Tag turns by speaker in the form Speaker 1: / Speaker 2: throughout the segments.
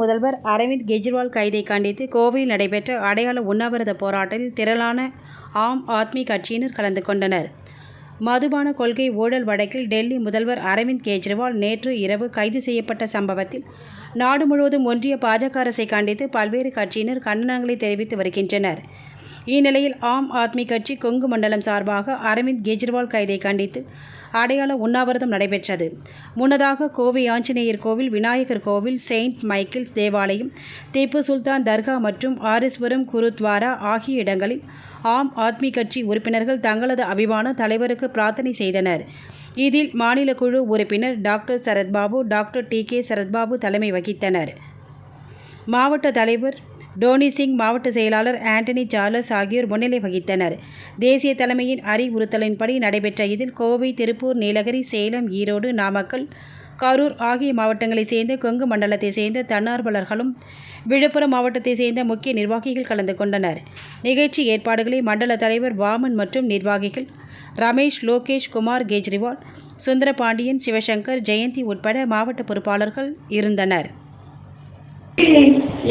Speaker 1: முதல்வர் அரவிந்த் கெஜ்ரிவால் கைதை கண்டித்து கோவையில் நடைபெற்ற அடையாள உண்ணாவிரத போராட்டத்தில் திரளான ஆம் ஆத்மி கட்சியினர் கலந்து கொண்டனர். மதுபான கொள்கை ஊழல் வழக்கில் டெல்லி முதல்வர் அரவிந்த் கெஜ்ரிவால் நேற்று இரவு கைது செய்யப்பட்ட சம்பவத்தில் நாடு முழுவதும் ஒன்றிய பாஜக அரசை கண்டித்து பல்வேறு கட்சியினர் கண்டனங்களை தெரிவித்து வருகின்றனர். இந்நிலையில் ஆம் ஆத்மி கட்சி கொங்கு மண்டலம் சார்பாக அரவிந்த் கெஜ்ரிவால் கைதை கண்டித்து அடையாள உண்ணாவிரதம் நடைபெற்றது. முன்னதாக கோவை ஆஞ்சநேயர் கோவில் விநாயகர் கோவில் செயின்ட் மைக்கேல்ஸ் தேவாலயம் திப்பு சுல்தான் தர்கா மற்றும் ஆரிஸ்வரம் குருத்வாரா ஆகிய இடங்களில் ஆம் ஆத்மி கட்சி உறுப்பினர்கள் தங்களது அபிமான தலைவருக்கு பிரார்த்தனை செய்தனர். இதில் மாநில குழு உறுப்பினர் doctor Sarathbabu doctor T. K. Sarathbabu தலைமை வகித்தனர். மாவட்ட தலைவர் டோனி சிங் மாவட்ட செயலாளர் ஆண்டனி சார்லஸ் ஆகியோர் முன்னிலை வகித்தனர். தேசிய தலைமையின் அறிவுறுத்தலின்படி நடைபெற்ற இதில் கோவை திருப்பூர் நீலகிரி சேலம் ஈரோடு நாமக்கல் கரூர் ஆகிய மாவட்டங்களைச் சேர்ந்த கொங்கு மண்டலத்தைச் சேர்ந்த தன்னார்வலர்களும் விழுப்புரம் மாவட்டத்தைச் சேர்ந்த முக்கிய நிர்வாகிகள் கலந்து கொண்டனர். நிகழ்ச்சி ஏற்பாடுகளை மண்டல தலைவர் வாமன் மற்றும் நிர்வாகிகள் ரமேஷ் லோகேஷ் குமார் கெஜ்ரிவால் சுந்தரபாண்டியன் சிவசங்கர் ஜெயந்தி உட்பட மாவட்ட பொறுப்பாளர்கள் இருந்தனர்.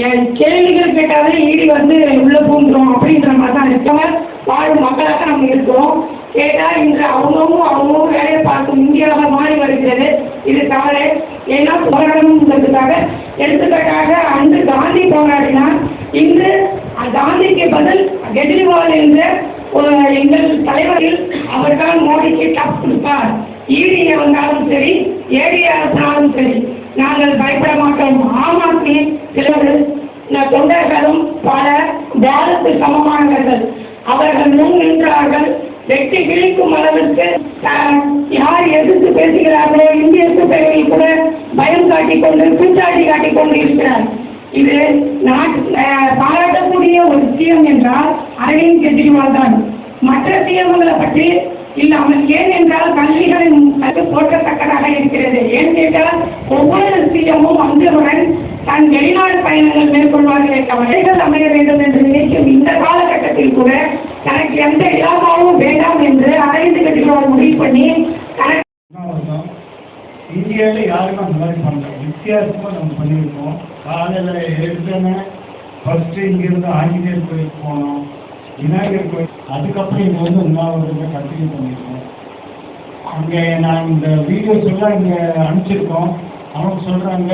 Speaker 2: என் கேள்விகள் கேட்டாலே ஈடி வந்து உள்ள பூந்துடும் அப்படின்ற மாதிரி தான் இருக்கவங்க வாழும் மக்களாக நம்ம இருக்கிறோம். கேட்டால் இன்று அவங்கவுங்க அவங்கவுங்க வேலையை பார்க்கும் இந்தியாவாக மாறி வருகிறது. இது தவறு. ஏன்னா போராடணுங்கிறதுக்காக எடுத்துக்காட்டாக அன்று காந்தி போராடினார். இன்று காந்திக்கு பதில் கெஜ்ரிவால் என்ற எங்கள் தலைவரில் அவர்தான் மோடிக்கு டப் கொடுப்பார் ஈடியை வந்தாலும் சரி ஏடி அரசாலும் சரி நாங்கள் பயப்பட மாட்டோம். ஆம் ஆத்மி தொண்டர்களும் பல பாரத்து சமமானவர்கள். அவர்கள் முன் நின்றார்கள். வெட்டி கிழிக்கும் அளவிற்கு யார் எதிர்த்து பேசுகிறார்களோ இந்திய கூட்டணியில் கூட பயம் காட்டிக் கொண்டு கூச்சாடி காட்டிக் கொண்டு இருக்கிறார் இது பாராட்டக்கூடிய ஒரு விஷயம் என்றால் அரவிந்த் கெஜ்ரிவால் தான். மற்ற சிஎம்களை பற்றி இல்லாமல் ஏன் என்றால் கல்விகளின் அது போற்றத்தக்கதாக இருக்கிறது. ஏன் கேட்டால் ஒவ்வொரு சிஎம்மும் வந்தவுடன் தன் வெளிநாடு பயணங்கள் மேற்கொள்வார்கள் என்ற வகைகள் அமைய வேண்டும் என்று நினைக்கும் இந்த காலகட்டத்தில் கூட தனக்கு எந்த இலாகாவும் வேண்டாம் என்று அரைந்து கெஜ்ரிவால் முடிவு பண்ணி தனக்கு
Speaker 3: இந்தியாவில் யாருக்கும் அந்த மாதிரி பண்ணல. வித்தியாசமாக நம்ம பண்ணியிருக்கோம். காலையில் எடுத்தோன்னே ஃபஸ்ட்டு இங்கேருந்து ஆஞ்சநேயர் கோயிலுக்கு போனோம். விநாயகர் கோயில் அதுக்கப்புறம் இங்கே வந்து உண்ணாவிரதத்தை கண்டினியூ பண்ணியிருக்கோம். அங்கே நான் இந்த வீடியோஸ் எல்லாம் இங்கே அனுப்பிச்சிருக்கோம். அவங்க சொல்கிறாங்க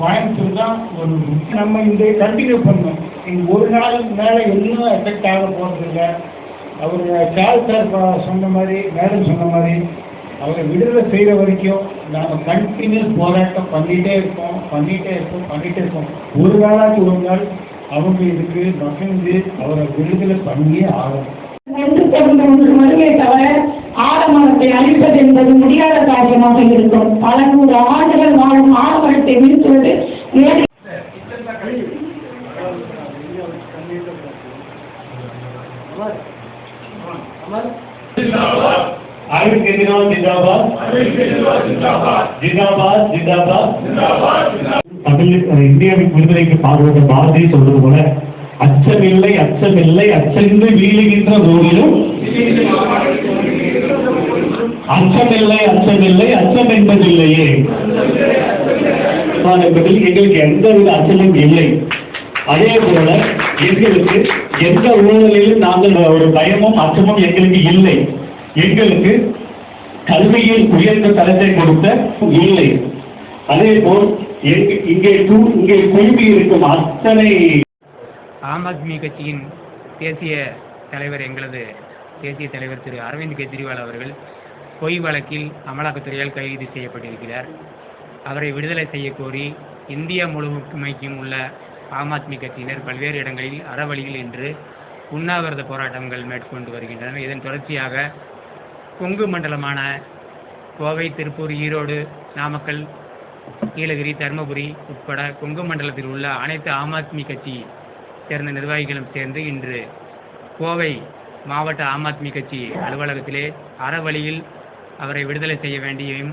Speaker 3: கோயம்புத்தூர் தான் ஒரு நம்ம இந்த கண்டினியூ பண்ணோம் இங்கே ஒரு நாள் மேலே இன்னும் எஃபெக்ட் ஆக போகிறதில்ல அவர் சார் சார் சொன்ன மாதிரி மேடம் சொன்ன மாதிரி அவரை விடுதலை செய்கிற வரைக்கும் நாம் கண்டினியூஸ் போராட்டம் பண்ணிகிட்டே இருப்போம் பண்ணிகிட்டே இருப்போம் பண்ணிகிட்டே இருப்போம். ஒரு நாளாச்சும் ஒரு நாள் அவங்க இதுக்கு நகர்ந்து அவரை விடுதலை பண்ணியே ஆகணும்.
Speaker 2: என்று கொண்டு ஒன்று வருமே தவிர அழிப்பது என்பது முடியாத காரியமாக இருக்கும். பல நூறு ஆண்டுகள் வாழும் ஆலமரத்தை வீழ்த்துவது
Speaker 3: அரவிந்த் கெஜ்ரிவால் ஜிந்தாபாத் ஜிந்தாபாத் ஜிந்தாபாத் தமிழ் இந்தியாவின் விடுதலைக்கு பாடுபட்ட பாரதியை சொல்றது போல அச்சமில்லை அச்சமில்லை அச்சென்று வீழுகின்ற போதிலும் அச்சமில்லை அச்சமில்லை அச்சம் என்பதில்லையே. எங்களுக்கு என்பதில் எங்களுக்கு எந்தவித அச்சமும் இல்லை. அதே போல எங்களுக்கு எந்த ஊழலிலும் நாங்கள் ஒரு பயமும் அச்சமும் எங்களுக்கு இல்லை. எங்களுக்கு கல்வியில் உயர்ந்த தரத்தை கொடுத்த இல்லை. அதே போல் இங்கே இங்கே குழுமி இருக்கும் அத்தனை
Speaker 4: ஆம் ஆத்மி கட்சியின் தேசிய தலைவர் எங்களது தேசிய தலைவர் திரு அரவிந்த் கெஜ்ரிவால் அவர்கள் பொய் வழக்கில் அமலாக்கத்துறையால் கைது செய்யப்பட்டிருக்கிறார். அவரை விடுதலை செய்யக் கோரி இந்தியா முழுமைக்கும் உள்ள ஆம் ஆத்மி கட்சியினர் பல்வேறு இடங்களில் அறவழியில் இன்று உண்ணாவிரத போராட்டங்கள் மேற்கொண்டு வருகின்றனர். இதன் தொடர்ச்சியாக கொங்கு மண்டலமான கோவை திருப்பூர் ஈரோடு நாமக்கல் நீலகிரி தருமபுரி உட்பட கொங்கு மண்டலத்தில் உள்ள அனைத்து ஆம் ஆத்மி கட்சி சேர்ந்த நிர்வாகிகளும் சேர்ந்து இன்று கோவை மாவட்ட ஆம் ஆத்மி கட்சி அலுவலகத்திலே அறவழியில் அவரை விடுதலை செய்ய வேண்டியும்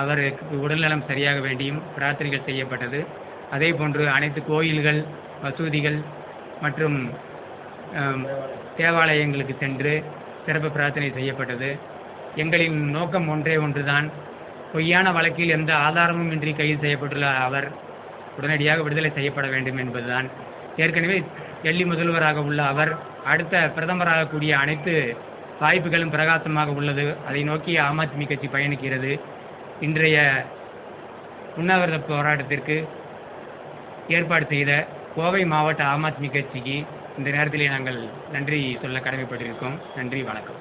Speaker 4: அவருக்கு உடல்நலம் சரியாக வேண்டியும் பிரார்த்தனைகள் செய்யப்பட்டது. அதே போன்று அனைத்து கோயில்கள் மசூதிகள் மற்றும் தேவாலயங்களுக்கு சென்று சிறப்பு பிரார்த்தனை செய்யப்பட்டது. எங்களின் நோக்கம் ஒன்றே ஒன்றுதான். பொய்யான வழக்கில் எந்த ஆதாரமும் இன்றி கைது செய்யப்பட்டுள்ள அவர் உடனடியாக விடுதலை செய்யப்பட வேண்டும் என்பதுதான். ஏற்கனவே டெல்லி முதல்வராக உள்ள அவர் அடுத்த பிரதமராக கூடிய அனைத்து வாய்ப்புகளும் பிரகாசமாக உள்ளது. அதை நோக்கி ஆம் ஆத்மி கட்சி பயணிக்கிறது. இன்றைய உண்ணாவிரத போராட்டத்திற்கு ஏற்பாடு செய்த கோவை மாவட்ட ஆம் ஆத்மி கட்சிக்கு இந்த நேரத்திலே நாங்கள் நன்றி சொல்ல கடமைப்பட்டிருக்கோம். நன்றி வணக்கம்.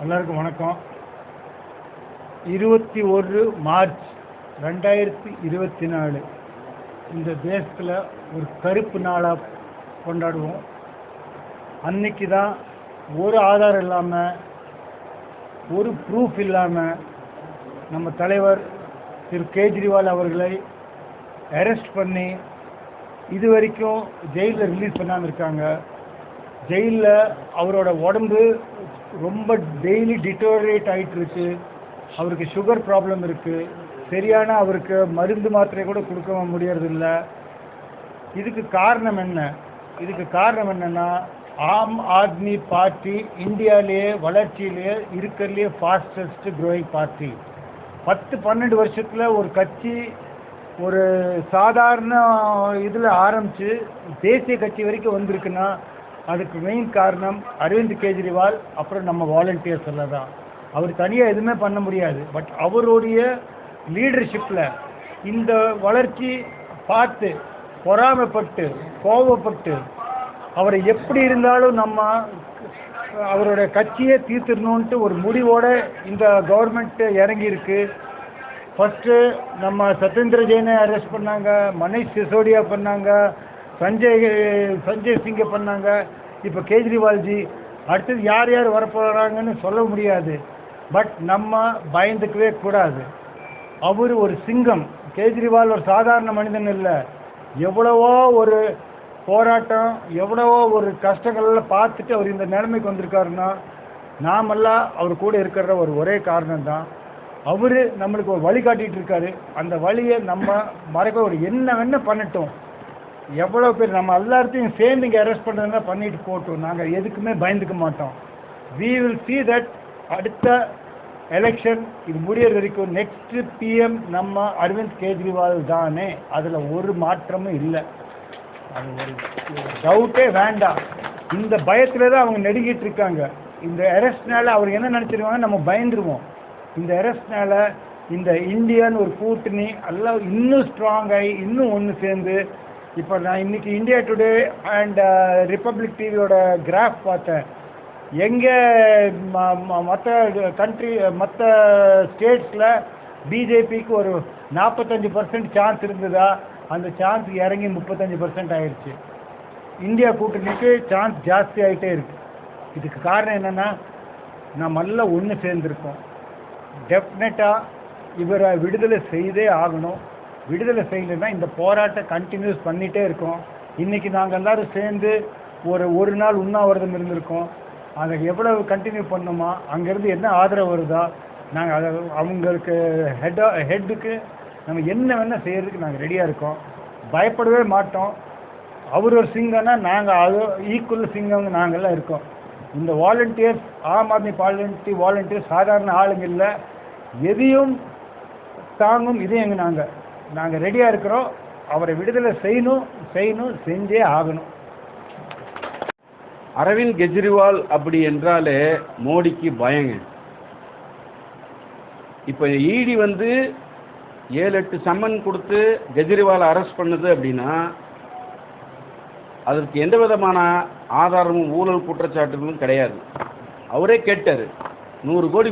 Speaker 3: எல்லாருக்கும் வணக்கம். இருபத்தி ஒரு மார்ச் ரெண்டாயிரத்தி இருபத்தி நாலு. இந்த தேசத்தில் ஒரு கருப்பு நாளாக கொண்டாடுவோம். அன்னைக்கு தான் ஒரு ஆதாரம் இல்லாமல் ஒரு ப்ரூஃப் இல்லாமல் நம்ம தலைவர் திரு கேஜ்ரிவால் அவர்களை அரெஸ்ட் பண்ணி இது வரைக்கும் ஜெயிலில் ரிலீஸ் பண்ணாமல் இருக்காங்க. ஜெயிலில் அவரோட உடம்பு ரொம்ப டெய்லி டிட்டோரேட் ஆகிட்டு இருக்கு. அவருக்கு சுகர் ப்ராப்ளம் இருக்குது சரியான அவருக்கு மருந்து மாத்திரை கூட கொடுக்க முடியறதில்ல. இதுக்கு காரணம் என்ன? இதுக்கு காரணம் என்னன்னா ஆம் ஆத்மி பார்ட்டி இந்தியாவிலேயே வளர்ச்சியிலேயே இருக்கிறதுலேயே ஃபாஸ்டஸ்ட் க்ரோயிங் பார்ட்டி பத்து பன்னெண்டு வருஷத்தில் ஒரு கட்சி ஒரு சாதாரண இதில் ஆரம்பித்து தேசிய கட்சி வரைக்கும் வந்திருக்குன்னா அதுக்கு மெயின் காரணம் அரவிந்த் கெஜ்ரிவால் அப்புறம் நம்ம வாலண்டியர்ஸ் எல்லாம் தான். அவர் தனியாக எதுவுமே பண்ண முடியாது. பட் அவருடைய லீடர்ஷிப்பில் இந்த வளர்ச்சி பார்த்து பொறாமைப்பட்டு கோபப்பட்டு அவரை எப்படி இருந்தாலும் நம்ம அவரோட கட்சியே தீர்த்திடணுன்ட்டு ஒரு முடிவோடு இந்த கவர்மெண்ட்டு இறங்கியிருக்கு. ஃபஸ்ட்டு நம்ம சத்யேந்திர ஜெயினை அரெஸ்ட் பண்ணாங்க மனிஷ் சிசோடியா பண்ணாங்க சஞ்சய் சஞ்சய் சிங்கை பண்ணாங்க இப்போ கேஜ்ரிவால்ஜி. அடுத்தது யார் யார் வரப்போகிறாங்கன்னு சொல்ல முடியாது. பட் நம்ம பயந்துக்கவே கூடாது. அவர் ஒரு சிங்கம். கேஜ்ரிவால் ஒரு சாதாரண மனிதன் இல்லை. எவ்வளவோ ஒரு போராட்டம் எவ்வளவோ ஒரு கஷ்டங்கள்லாம் பார்த்துட்டு அவர் இந்த நிலைமைக்கு வந்திருக்காருன்னா நாமெல்லாம் அவர் கூட இருக்கிற ஒரு ஒரே காரணம் தான் அவர் நம்மளுக்கு ஒரு வழி காட்டிகிட்டு இருக்காரு. அந்த வழியை நம்ம மறக்க ஒரு என்ன வேணா பண்ணட்டும். எவ்வளோ பேர் நம்ம எல்லாத்தையும் சேர்ந்து இங்கே அரெஸ்ட் பண்ணுறதுனா பண்ணிட்டு போட்டோம் நாங்கள் எதுக்குமே பயந்துக்க மாட்டோம். வி வில் சி தட் அடுத்த எலெக்ஷன் இது முடியற வரைக்கும் நெக்ஸ்ட் பிஎம் நம்ம அரவிந்த் கெஜ்ரிவால் தானே அதில் ஒரு மாற்றமும் இல்லை. அது ஒரு டவுட்டே வேண்டாம். இந்த பயத்தில் தான் அவங்க நெடுங்கிட்டு இருக்காங்க. இந்த அரெஸ்ட்னால அவர் என்ன நினச்சிருவாங்க நம்ம பயந்துருவோம். இந்த அரெஸ்ட்னால இந்த இந்தியன் ஒரு கூட்டணி எல்லாம் இன்னும் ஸ்ட்ராங் ஆகி இன்னும் ஒன்று சேர்ந்து இப்போ நான் இன்னைக்கு இந்தியா டுடே அண்ட் ரிப்பப்ளிக் டிவியோட கிராஃப் பார்த்தேன். எங்கே மற்ற கண்ட்ரி மற்ற ஸ்டேட்ஸில் பிஜேபிக்கு ஒரு நாற்பத்தஞ்சு பர்சன்ட் சான்ஸ் இருந்ததா? அந்த சான்ஸ் இறங்கி முப்பத்தஞ்சு பர்சன்ட் ஆயிடுச்சு இந்தியா கூட்டணிக்கு சான்ஸ் ஜாஸ்தி ஆகிட்டே இருக்கு. இதுக்கு காரணம் என்னென்னா நம்ம எல்லாம் ஒன்று சேர்ந்துருக்கோம். டெஃபினட்டாக இவரை விடுதலை செய்தே ஆகணும். விடுதலை செய்யலைன்னா இந்த போராட்டம் கண்டினியூஸ் பண்ணிகிட்டே இருக்கோம். இன்றைக்கி நாங்கள் எல்லாரும் சேர்ந்து ஒரு ஒரு நாள் உண்ணாவிரதம் இருந்திருக்கோம். அதை எவ்வளவு கண்டினியூ பண்ணுமா அங்கேருந்து என்ன ஆதரவு வருதா நாங்கள் அதை அவங்களுக்கு ஹெட்டா ஹெட்டுக்கு நம்ம என்ன வேணால் செய்கிறதுக்கு நாங்கள் ரெடியாக இருக்கோம். பயப்படவே மாட்டோம். அவர் ஒரு சிங்கம்னா நாங்கள் அது ஈக்குவல் சிங்கம் நாங்கள்லாம் இருக்கோம். இந்த volunteers Aam Aadmi volenti volunteers சாதாரண ஆளுங்க இல்லை. எதையும் தாங்கும் இதயம் நாங்கள் நாங்கள் ரெடியாக இருக்கிறோம். அவரை விடுதலை செய்யணும் செய்யணும் செஞ்சே ஆகணும்.
Speaker 5: அரவிந்த் கெஜ்ரிவால் அப்படி என்றாலே மோடிக்கு பயங்க. இப்போ இடி வந்து ஏழு எட்டு சம்மன் கொடுத்து கெஜ்ரிவால் அரெஸ்ட் பண்ணுது அப்படின்னா அதற்கு எந்த விதமான ஆதாரமும் ஊழல் குற்றச்சாட்டுகளும் கிடையாது. அவரே கேட்டார் நூறு கோடி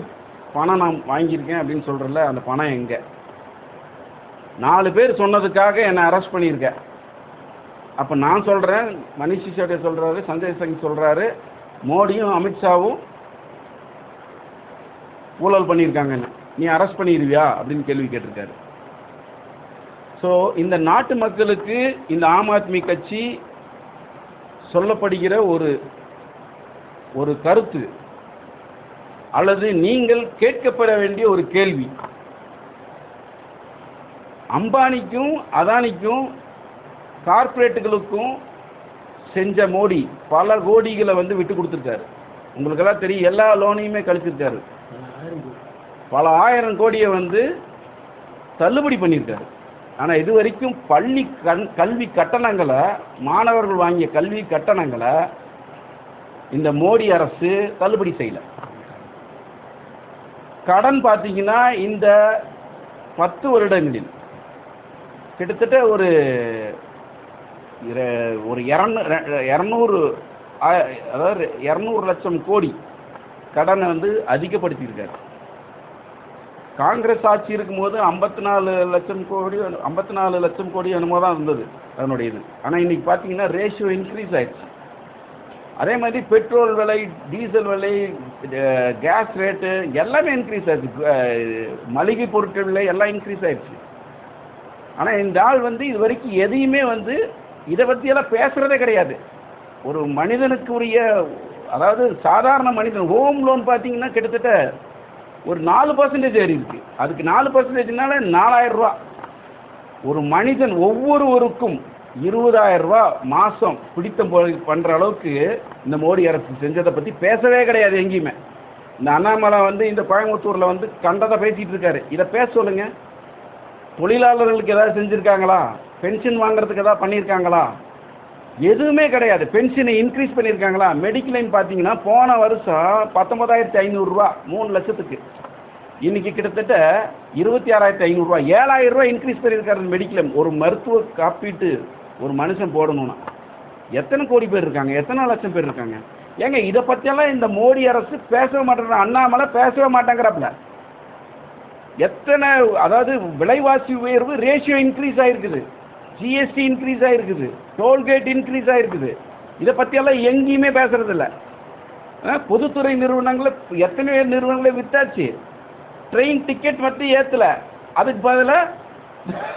Speaker 5: பணம் நான் வாங்கியிருக்கேன் அப்படின்னு சொல்கிறல அந்த பணம் எங்கே? நாலு பேர் சொன்னதுக்காக என்னை அரெஸ்ட் பண்ணியிருக்கேன் அப்போ நான் சொல்கிறேன் மணிஷ் சிசோடியா சொல்கிறாரு சஞ்சய் சிங் சொல்கிறாரு மோடியும் அமித்ஷாவும் ஊழல் பண்ணியிருக்காங்கன்னு நீ அரெஸ்ட் பண்ணிடுவியா அப்படின்னு கேள்வி கேட்டிருக்காரு. ஸோ இந்த நாட்டு மக்களுக்கு இந்த ஆம் ஆத்மி கட்சி சொல்லப்படுகிற ஒரு ஒரு கருத்து அல்லது நீங்கள் கேட்கப்பட வேண்டிய ஒரு கேள்வி. அம்பானிக்கும் அதானிக்கும் கார்ப்பரேட்டுகளுக்கும் செஞ்ச மோடி பல கோடிகளை வந்து விட்டு கொடுத்துருக்காரு. உங்களுக்கெல்லாம் தெரியும் எல்லா லோனையுமே கழிச்சிருக்காரு. பல ஆயிரம் கோடியை வந்து தள்ளுபடி பண்ணியிருக்காரு. ஆனால் இது வரைக்கும் பள்ளி கண் கல்வி கட்டணங்களை மாணவர்கள் வாங்கிய கல்வி கட்டணங்களை இந்த மோடி அரசு தள்ளுபடி செய்யல. கடன் பார்த்தீங்கன்னா இந்த பத்து வருடங்களில் கிட்டத்தட்ட ஒரு இர- ஒரு இரநூ இரநூறு அதாவது இரநூறு லட்சம் கோடி கடனை வந்து அதிகப்படுத்தியிருக்காரு. காங்கிரஸ் ஆட்சி இருக்கும்போது ஐம்பத்தி நாலு லட்சம் கோடி ஐம்பத்தி நாலு லட்சம் கோடி என்னமோ தான் இருந்தது அதனுடைய இது ஆனால் இன்னைக்கு பார்த்தீங்கன்னா ரேஷியோ இன்க்ரீஸ் ஆயிடுச்சு. அதே மாதிரி பெட்ரோல் விலை டீசல் விலை கேஸ் ரேட்டு எல்லாமே இன்க்ரீஸ் ஆயிடுச்சு. மளிகை பொருட்கள் விலை எல்லாம் இன்க்ரீஸ் ஆயிடுச்சு. ஆனால் இந்த ஆள் வந்து இது வரைக்கும் எதையுமே வந்து இதை பற்றியெல்லாம் பேசுகிறதே கிடையாது. ஒரு மனிதனுக்கு உரிய அதாவது சாதாரண மனிதன் ஹோம் லோன் பார்த்தீங்கன்னா கிட்டத்தட்ட ஒரு நாலு பர்சன்டேஜ் ஏறி இருக்கு. அதுக்கு நாலு பர்சன்டேஜ்னால நாலாயிரம் ரூபா. ஒரு மனிதன் ஒவ்வொருவருக்கும் இருபதாயிரம் ரூபா மாதம் பிடித்தம் பண்ணுற அளவுக்கு இந்த மோடி அரசு செஞ்சதை பற்றி பேசவே கிடையாது எங்கேயுமே. இந்த அண்ணாமலை வந்து இந்த கோயம்புத்தூரில் வந்து கண்டதை பேசிகிட்டு இருக்காரு. இதை பேச சொல்லுங்கள் தொழிலாளர்களுக்கு ஏதாவது செஞ்சுருக்காங்களா? பென்ஷன் வாங்குறதுக்கு ஏதாவது பண்ணியிருக்காங்களா? எதுவுமே கிடையாது. பென்ஷனை இன்க்ரீஸ் பண்ணியிருக்காங்களா? மெடிக்ளைம் பார்த்தீங்கன்னா போன வருஷம் பத்தொன்பதாயிரத்தி ஐநூறுரூவா மூணு லட்சத்துக்கு. இன்னைக்கு கிட்டத்தட்ட இருபத்தி ஆறாயிரத்தி ஐநூறுரூவா ஏழாயிரம் ரூபாய் இன்க்ரீஸ் பண்ணியிருக்காரு மெடிக்ளைம் ஒரு மருத்துவ காப்பீட்டு ஒரு மனுஷன் போடணும்னா. எத்தனை கோடி பேர் இருக்காங்க? எத்தனை லட்சம் பேர் இருக்காங்க? ஏங்க இதை பற்றியெல்லாம் இந்த மோடி அரசு பேசவே மாட்டேங்கிற அண்ணாமலை பேசவே மாட்டேங்கிறாப்புல. எத்தனை அதாவது விலைவாசி உயர்வு ரேஷியோ இன்க்ரீஸ் ஆகிருக்குது ஜிஎஸ்டி இன்க்ரீஸ் ஆகிருக்குது டோல்கேட் இன்க்ரீஸ் ஆகிருக்குது இதை பற்றியெல்லாம் எங்கேயுமே பேசுறதில்ல. பொதுத்துறை நிறுவனங்களை எத்தனையோ நிறுவனங்களை விற்றாச்சு ட்ரெயின் டிக்கெட் மட்டும் ஏற்றல அதுக்கு பதிலாக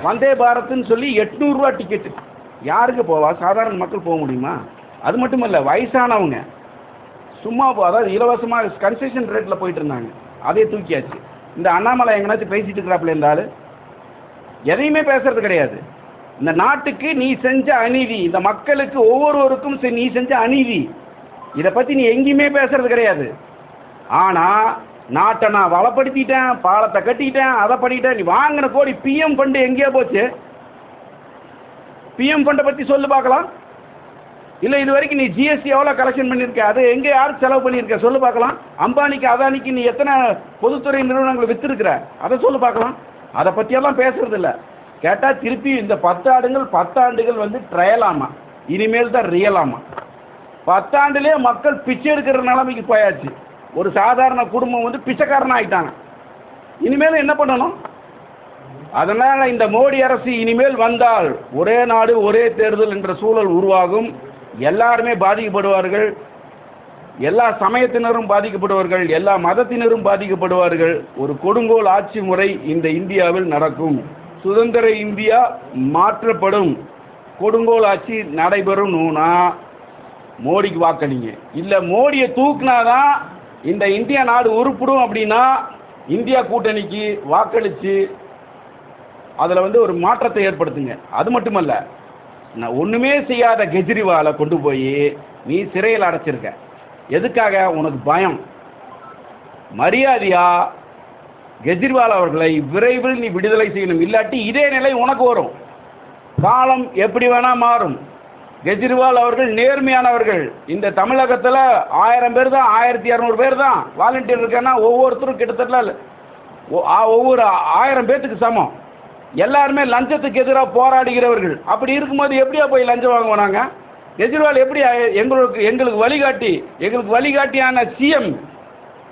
Speaker 5: வந்தே பாரத்னு சொல்லி எட்நூறுரூவா டிக்கெட்டு யாருக்கு போவா? சாதாரண மக்கள் போக முடியுமா? அது மட்டும் இல்லை வயசானவங்க. சும்மா போ- அதாவது இலவசமாக கன்செஷன் ரேட்டில் போயிட்டு இருந்தாங்க. அதே தூக்கியாச்சு. இந்த அண்ணாமலை எங்கனாச்சும் பேசிட்டு இருக்கிறாப்புல இருந்தாலும் எதையுமே பேசுறது கிடையாது. இந்த நாட்டுக்கு நீ செஞ்ச அநீதி இந்த மக்களுக்கு ஒவ்வொருவருக்கும் செ- நீ செஞ்ச அநீதி. இதை பற்றி நீ எங்கேயுமே பேசுறது கிடையாது. ஆனால் நாட்டை நான் வளப்படுத்திட்டேன் பாலத்தை கட்டிட்டேன் அதை பண்ணிட்டேன். நீ வாங்கின கோடி பிஎம் ஃபண்டு எங்கேயோ போச்சு. பிஎம் ஃபண்டை பற்றி சொல்லு பார்க்கலாம். இல்லை இது வரைக்கும் நீ ஜிஎஸ்டி எவ்வளோ கலெக்ஷன் பண்ணியிருக்க? அது எங்கே யார் செலவு பண்ணியிருக்க? சொல்லு பார்க்கலாம். அம்பானிக்கு அதானிக்கு நீ எத்தனை பொதுத்துறை நிறுவனங்களை விற்றுருக்குற அதை சொல்லு பார்க்கலாம். அதை பற்றியெல்லாம் பேசுறது கேட்டால் திருப்பி இந்த பத்தாண்டுகள் பத்தாண்டுகள் வந்து ட்ரையலாமா இனிமேல் தான் ரியலாமா பத்தாண்டுலேயே மக்கள் பிச்சை எடுக்கிற நிலைமைக்கு போயாச்சு. ஒரு சாதாரண குடும்பம் வந்து பிச்சைக்காரன் ஆகிட்டாங்க இனிமேல் என்ன பண்ணணும்? அதனால் இந்த மோடி அரசு இனிமேல் வந்தால் ஒரே நாடு ஒரே தேர்தல் என்ற சூழல் உருவாகும். எல்லாருமே பாதிக்கப்படுவார்கள். எல்லா சமயத்தினரும் பாதிக்கப்படுவார்கள். எல்லா மதத்தினரும் பாதிக்கப்படுவார்கள். ஒரு கொடுங்கோல் ஆட்சி முறை இந்த இந்தியாவில் நடக்கும். சுதந்திர இந்தியா மாற்றப்படும். கொடுங்கோல் ஆட்சி நடைபெறும் நூனா? மோடிக்கு வாக்களிங்க. இல்லை மோடியை தூக்குனாதான் இந்த இந்தியா நாடு உருப்பிடும் அப்படின்னா இந்தியா கூட்டணிக்கு வாக்களித்து அதில் வந்து ஒரு மாற்றத்தை ஏற்படுத்துங்க. அது மட்டுமல்ல நான் ஒன்றுமே செய்யாத கெஜ்ரிவாலை கொண்டு போய் நீ சிறையில் அடைச்சிருக்க. எதுக்காக? உனக்கு பயம். மரியாதையாக கெஜ்ரிவால் அவர்களை விரைவில் நீ விடுதலை செய்யணும். இல்லாட்டி இதே நிலை உனக்கு வரும். காலம் எப்படி வேணா மாறும். கெஜ்ரிவால் அவர்கள் நேர்மையானவர்கள். இந்த தமிழகத்தில் ஆயிரம் பேர் தான் ஆயிரத்தி இரநூறு பேர் தான் வாலண்டியர் இருக்கேன்னா ஒவ்வொருத்தரும் கிட்டத்தட்ட ஒ- ஒவ்வொரு ஆயிரம் பேர்த்துக்கு சமம். எல்லாருமே லஞ்சத்துக்கு எதிராக போராடுகிறவர்கள். அப்படி இருக்கும்போது எப்படியா போய் லஞ்சம் வாங்குவோம் நாங்கள் கெஜ்ரிவால் எப்படி எங்களுக்கு எங்களுக்கு வழிகாட்டி எங்களுக்கு வழிகாட்டியான சிஎம்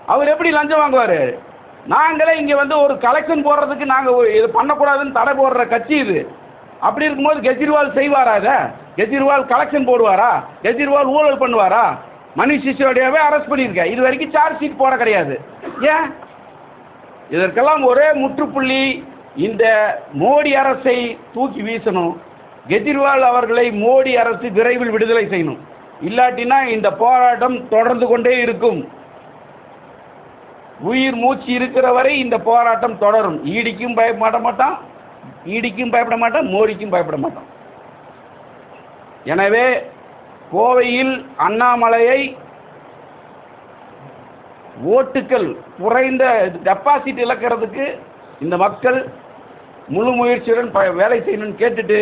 Speaker 5: அவர் எப்படி லஞ்சம் வாங்குவார்? நாங்களே இங்கே வந்து ஒரு கலெக்ஷன் போடுறதுக்கு நாங்கள் இது பண்ணக்கூடாதுன்னு தடை போடுற கட்சி இது. அப்படி இருக்கும்போது கெஜ்ரிவால் செய்வாரா இதை? கெஜ்ரிவால் கலெக்ஷன் போடுவாரா? கெஜ்ரிவால் ஊழல் பண்ணுவாரா? மணிஷ் சிசோடியாவே அரெஸ்ட் பண்ணியிருக்கேன் இது வரைக்கும் சார்ஜ் ஷீட் போட கிடையாது. ஏன்? இதற்கெல்லாம் ஒரே முற்றுப்புள்ளி இந்த மோடி அரசை தூக்கி வீசணும். கெஜ்ரிவால் அவர்களை மோடி அரசு விரைவில் விடுதலை செய்யணும். இல்லாட்டினா இந்த போராட்டம் தொடர்ந்து கொண்டே இருக்கும். உயிர் மூச்சு இருக்கிற வரை இந்த போராட்டம் தொடரும். ஈடிக்கும் பயப்பட மாட்டான் ஈடிக்கும் பயப்பட மாட்டான் மோடிக்கும் பயப்பட மாட்டான். எனவே கோவையில் அண்ணாமலையை ஓட்டுக்கள் குறைந்த டெபாசிட் இழக்கிறதுக்கு இந்த மக்கள் முழு முயற்சியுடன் ப வேலை செய்யணும்னு கேட்டுட்டு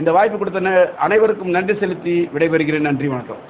Speaker 5: இந்த வாய்ப்பு கொடுத்த அனைவருக்கும் நன்றி செலுத்தி விடைபெறுகிறேன். நன்றி வணக்கம்.